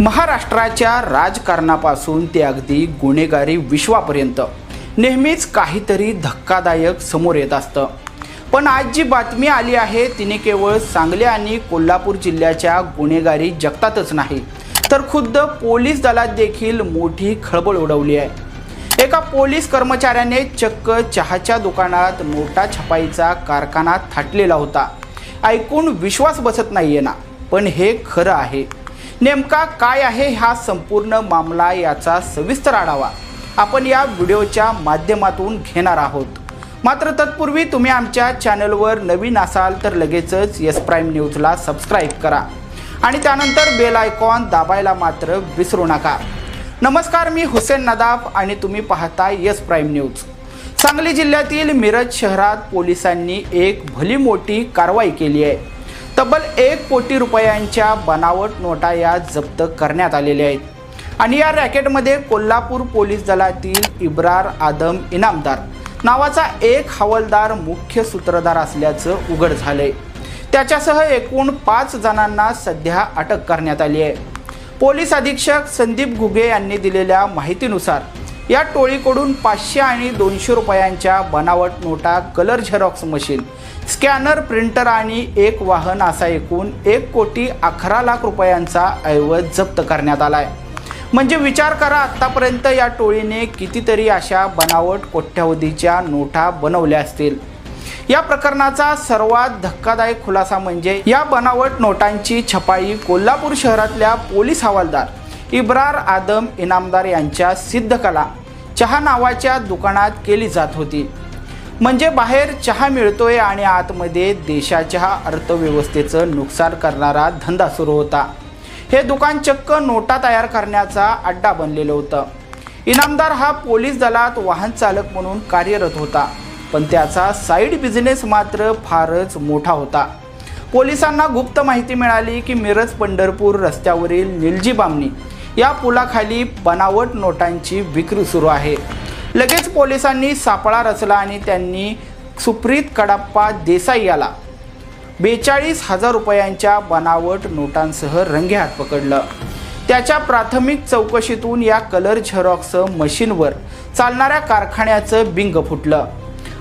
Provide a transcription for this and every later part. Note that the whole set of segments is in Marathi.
महाराष्ट्राच्या राजकारणापासून ते अगदी गुन्हेगारी विश्वापर्यंत नेहमीच काहीतरी धक्कादायक समोर येत असतं. पण आज जी बातमी आली आहे तिने केवळ सांगली आणि कोल्हापूर जिल्ह्याच्या गुन्हेगारी जगतातच नाही तर खुद्द पोलीस दलात देखील मोठी खळबळ उडवली आहे. एका पोलीस कर्मचाऱ्याने चक्क चहाच्या दुकानात नोटा छपाईचा कारखाना थाटलेला होता. ऐकून विश्वास बसत नाहीये ना पण हे खरं आहे. नेमका काय आहे हा संपूर्ण मामला याचा सविस्तर आढावा आपण या व्हिडिओच्या माध्यमातून घेणार आहोत. मात्र तत्पूर्वी तुम्ही आमच्या चॅनलवर नवीन असाल तर लगेचच यस प्राईम न्यूजला सबस्क्राईब करा आणि त्यानंतर बेल आयकॉन दाबायला मात्र विसरू नका. नमस्कार मी हुसेन नदाफ आणि तुम्ही पाहता यस प्राईम न्यूज. सांगली जिल्ह्यातील मिरज शहरात पोलिसांनी एक भली मोठी कारवाई केली आहे. तब्बल एक कोटी रुपयांच्या बनावट नोटा या जप्त करण्यात आलेल्या आहेत. आणि या रॅकेटमध्ये कोल्हापूर पोलीस दलातील इब्रार आदम इनामदार नावाचा एक हवालदार मुख्य सूत्रधार असल्याचं उघड झालंय. त्याच्यासह एकूण पाच जणांना सध्या अटक करण्यात आली आहे. पोलीस अधीक्षक संदीप घुगे यांनी दिलेल्या माहितीनुसार या टोळीकडून पाचशे आणि दोनशे रुपयांच्या बनावट नोटा colour xerox machine scanner printer आणि एक वाहन असा एकूण एक कोटी अकरा लाख रुपयांचा ऐवज जप्त करण्यात आलाय. म्हणजे विचार करा आत्तापर्यंत या टोळीने कितीतरी अशा बनावट कोट्यावधीच्या नोटा बनवल्या असतील. या प्रकरणाचा सर्वात धक्कादायक खुलासा म्हणजे या बनावट नोटांची छपाई कोल्हापूर शहरातल्या पोलीस हवालदार इब्रार आदम इनामदार यांच्या सिद्धकला चहा नावाच्या दुकानात केली जात होती. म्हणजे बाहेर चहा मिळतोय आणि आतमध्ये देशाच्या अर्थव्यवस्थेचं नुकसान करणारा धंदा सुरू होता. हे दुकान चक्क नोटा तयार करण्याचा अड्डा बनलेलं होतं. इनामदार हा पोलीस दलात वाहन चालक म्हणून कार्यरत होता पण त्याचा साईड बिझनेस मात्र फारच मोठा होता. पोलिसांना गुप्त माहिती मिळाली की मिरज पंढरपूर रस्त्यावरील निलजी बामणी या पुलाखाली बनावट नोटांची विक्री सुरू आहे. लगेच पोलिसांनी सापळा रचला आणि त्यांनी सुप्रीत कडाप्पा देसाई याला बेचाळीस हजार रुपयांच्या बनावट नोटांसह रंगेहात पकडलं. त्याच्या प्राथमिक चौकशीतून या कलर झेरॉक्स मशीनवर चालणाऱ्या कारखान्याचं बिंग फुटलं.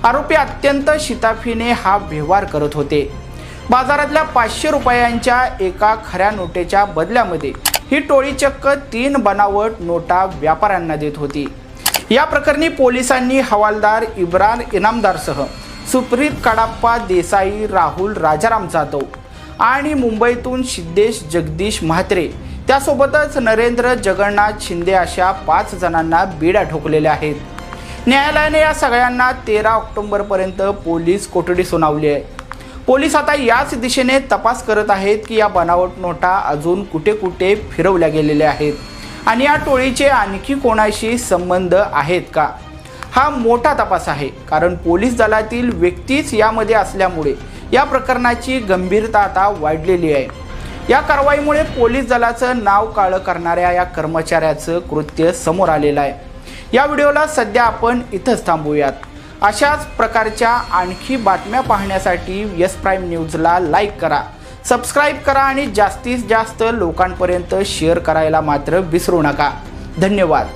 आरोपी अत्यंत शिताफीने हा व्यवहार करत होते. बाजारातल्या पाचशे रुपयांच्या एका खऱ्या नोटेच्या बदल्यामध्ये ही टोळी चक्क तीन बनावट नोटा व्यापाऱ्यांना देत होती. या प्रकरणी पोलिसांनी हवालदार इब्रान इनामदारसह सुप्रीत कडाप्पा देसाई राहुल राजाराम जाधव आणि मुंबईतून सिद्धेश जगदीश म्हात्रे त्यासोबतच नरेंद्र जगन्नाथ शिंदे अशा पाच जणांना बिड्या ठोकलेल्या आहेत. न्यायालयाने या सगळ्यांना तेरा ऑक्टोबरपर्यंत पोलीस कोठडी सुनावली आहे. पोलीस आता याच दिशेने तपास करत आहेत की या बनावट नोटा अजून कुठे कुठे फिरवल्या गेलेल्या आहेत. आणि या टोळीचे आणखी कोणाशी संबंध आहेत का? हा मोठा तपास आहे कारण पोलीस दलातील व्यक्तीच यामध्ये असल्यामुळे या प्रकरणाची गंभीरता आता वाढलेली आहे. या कारवाईमुळे पोलीस दलाचं नाव काळं करणाऱ्या या कर्मचाऱ्याचं कृत्य समोर आलेलं आहे. या व्हिडिओला सध्या आपण इथंच थांबूयात. अशाच प्रकारच्या आणखी बातम्या पाहण्यासाठी यस प्राईम न्यूजला लाईक करा. सबस्क्राईब करा आणि जास्तीत जास्त लोकांपर्यंत शेअर करायला मात्र विसरू नका. धन्यवाद.